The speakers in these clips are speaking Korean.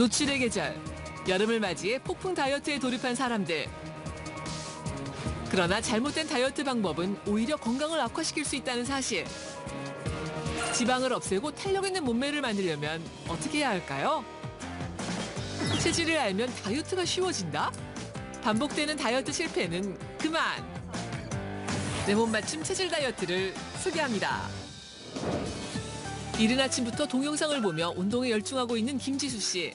노출의 계절, 여름을 맞이해 폭풍 다이어트에 돌입한 사람들. 그러나 잘못된 다이어트 방법은 오히려 건강을 악화시킬 수 있다는 사실. 지방을 없애고 탄력 있는 몸매를 만들려면 어떻게 해야 할까요? 체질을 알면 다이어트가 쉬워진다? 반복되는 다이어트 실패는 그만! 내 몸 맞춤 체질 다이어트를 소개합니다. 이른 아침부터 동영상을 보며 운동에 열중하고 있는 김지수 씨.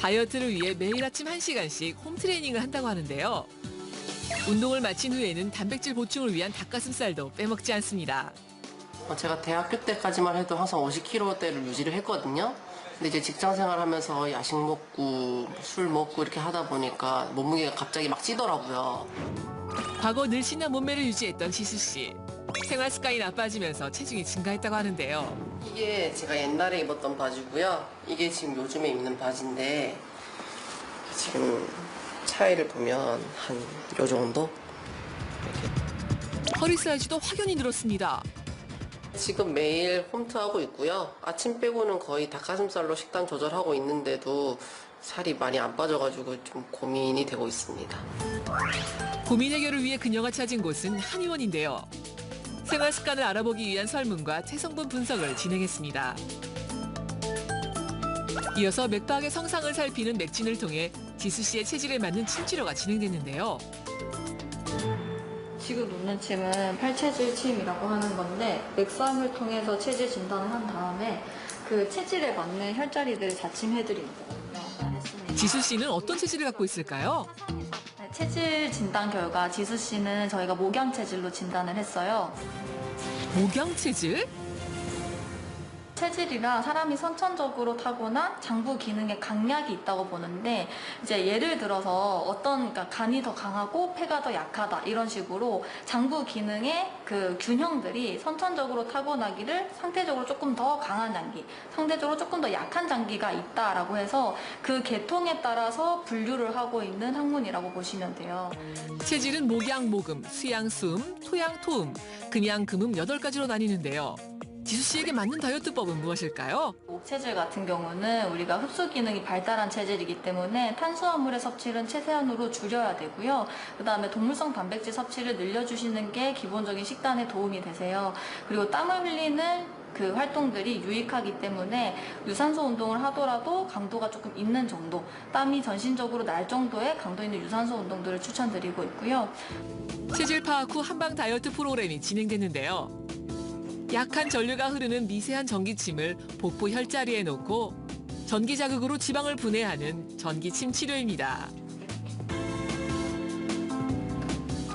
다이어트를 위해 매일 아침 1시간씩 홈트레이닝을 한다고 하는데요. 운동을 마친 후에는 단백질 보충을 위한 닭가슴살도 빼먹지 않습니다. 어, 제가 대학교 때까지만 해도 항상 50kg대를 유지를 했거든요. 근데 이제 직장 생활하면서 야식 먹고 술 먹고 이렇게 하다 보니까 몸무게가 갑자기 막 찌더라고요. 과거 늘씬한 몸매를 유지했던 지수 씨. 생활 습관이 나빠지면서 체중이 증가했다고 하는데요. 이게 제가 옛날에 입었던 바지고요. 이게 지금 요즘에 입는 바지인데 지금 차이를 보면 한 요 정도? 허리 사이즈도 확연히 늘었습니다. 지금 매일 홈트하고 있고요. 아침 빼고는 거의 닭가슴살로 식단 조절하고 있는데도 살이 많이 안 빠져가지고 좀 고민이 되고 있습니다. 고민 해결을 위해 그녀가 찾은 곳은 한의원인데요. 생활 습관을 알아보기 위한 설문과 체성분 분석을 진행했습니다. 이어서 맥박의 성상을 살피는 맥진을 통해 지수 씨의 체질에 맞는 침 치료가 진행됐는데요. 지금 놓는 침은 팔체질 침이라고 하는 건데 맥싸움을 통해서 체질 진단을 한 다음에 그 체질에 맞는 혈자리들을. 했습니다. 지수 씨는 어떤 체질을 갖고 있을까요? 네, 체질 진단 결과 지수 씨는 저희가 목양 체질로 진단을 했어요. 목양 체질? 체질이라 사람이 선천적으로 타고난 장부 기능에 강약이 있다고 보는데 이제 예를 들어서 어떤 그러니까 간이 더 강하고 폐가 더 약하다 이런 식으로 장부 기능의 그 균형들이 선천적으로 타고나기를 상대적으로 조금 더 강한 장기, 상대적으로 조금 더 약한 장기가 있다라고 해서 그 계통에 따라서 분류를 하고 있는 학문이라고 보시면 돼요. 체질은 목양 모금, 수양 수음, 토양 토음, 금양 금음 8가지로 나뉘는데요. 지수 씨에게 맞는 다이어트법은 무엇일까요? 목체질 같은 경우는 우리가 흡수 기능이 발달한 체질이기 때문에 탄수화물의 섭취를 최대한으로 줄여야 되고요. 그 다음에 동물성 단백질 섭취를 늘려주시는 게 기본적인 식단에 도움이 되세요. 그리고 땀을 흘리는 그 활동들이 유익하기 때문에 유산소 운동을 하더라도 강도가 조금 있는 정도, 땀이 전신적으로 날 정도의 강도 있는 유산소 운동들을 추천드리고 있고요. 체질 파악 후 한방 다이어트 프로그램이 진행됐는데요. 약한 전류가 흐르는 미세한 전기침을 복부 혈자리에 놓고 전기 자극으로 지방을 분해하는 전기침 치료입니다.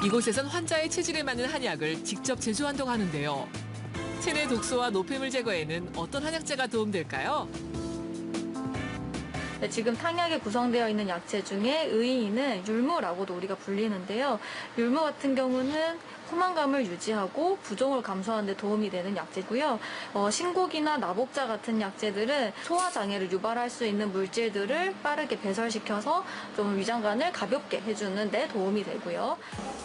이곳에선 환자의 체질에 맞는 한약을 직접 제조한다고 하는데요. 체내 독소와 노폐물 제거에는 어떤 한약재가 도움될까요? 네, 지금 탕약에 구성되어 있는 약재 중에 의인은 율무라고도 우리가 불리는데요. 율무 같은 경우는 포만감을 유지하고 부종을 감소하는 데 도움이 되는 약재고요. 어, 신곡이나 나복자 같은 약재들은 소화 장애를 유발할 수 있는 물질들을 빠르게 배설시켜서 좀 위장관을 가볍게 해주는 데 도움이 되고요.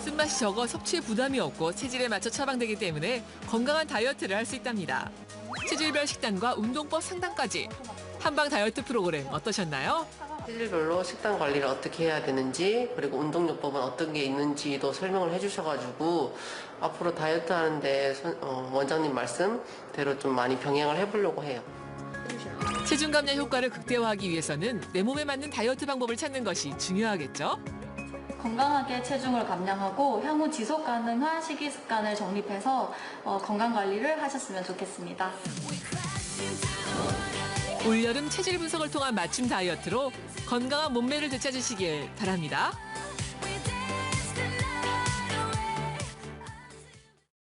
쓴맛이 적어 섭취에 부담이 없고 체질에 맞춰 처방되기 때문에 건강한 다이어트를 할 수 있답니다. 체질별 식단과 운동법 상담까지 한방 다이어트 프로그램 어떠셨나요? 체질별로 식단 관리를 어떻게 해야 되는지 그리고 운동요법은 어떤 게 있는지도 설명을 해주셔가지고 앞으로 다이어트 하는데 선- 어, 원장님 말씀대로 좀 많이 병행을 해보려고 해요. 체중 감량 효과를 극대화하기 위해서는 내 몸에 맞는 다이어트 방법을 찾는 것이 중요하겠죠? 건강하게 체중을 감량하고 향후 지속 가능한 식이 습관을 정립해서 어, 건강 관리를 하셨으면 좋겠습니다. 올여름 체질 분석을 통한 맞춤 다이어트로 건강한 몸매를 되찾으시길 바랍니다.